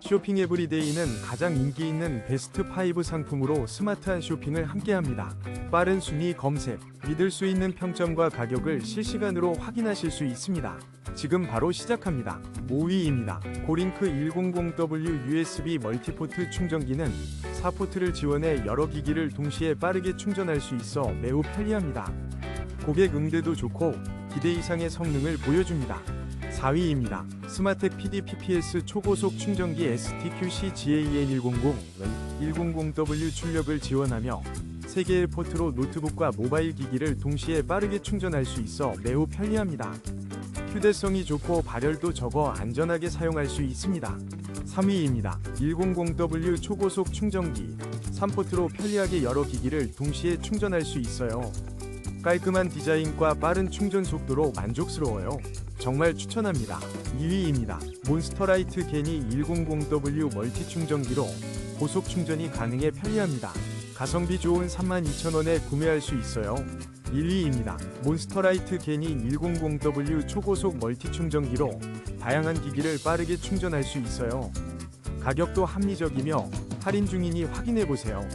쇼핑 에브리데이는 가장 인기 있는 베스트 5 상품으로 스마트한 쇼핑을 함께합니다. 빠른 순위 검색, 믿을 수 있는 평점과 가격을 실시간으로 확인하실 수 있습니다. 지금 바로 시작합니다. 5위입니다. 고링크 100W USB 멀티포트 충전기는 4포트를 지원해 여러 기기를 동시에 빠르게 충전할 수 있어 매우 편리합니다. 고객 응대도 좋고 기대 이상의 성능을 보여줍니다. 4위입니다. 스마텍 PD PPS 초고속 충전기 STQC GAN100은 100W 출력을 지원하며 3개의 포트로 노트북과 모바일 기기를 동시에 빠르게 충전할 수 있어 매우 편리합니다. 휴대성이 좋고 발열도 적어 안전하게 사용할 수 있습니다. 3위입니다. 100W 초고속 충전기 3포트로 편리하게 여러 기기를 동시에 충전할 수 있어요. 깔끔한 디자인과 빠른 충전 속도로 만족스러워요. 정말 추천합니다. 2위입니다. 몬스터라이트 게니 100W 멀티 충전기로 고속 충전이 가능해 편리합니다. 가성비 좋은 32,000원에 구매할 수 있어요. 1위입니다. 몬스터라이트 게니 100W 초고속 멀티 충전기로 다양한 기기를 빠르게 충전할 수 있어요. 가격도 합리적이며 할인 중이니 확인해 보세요.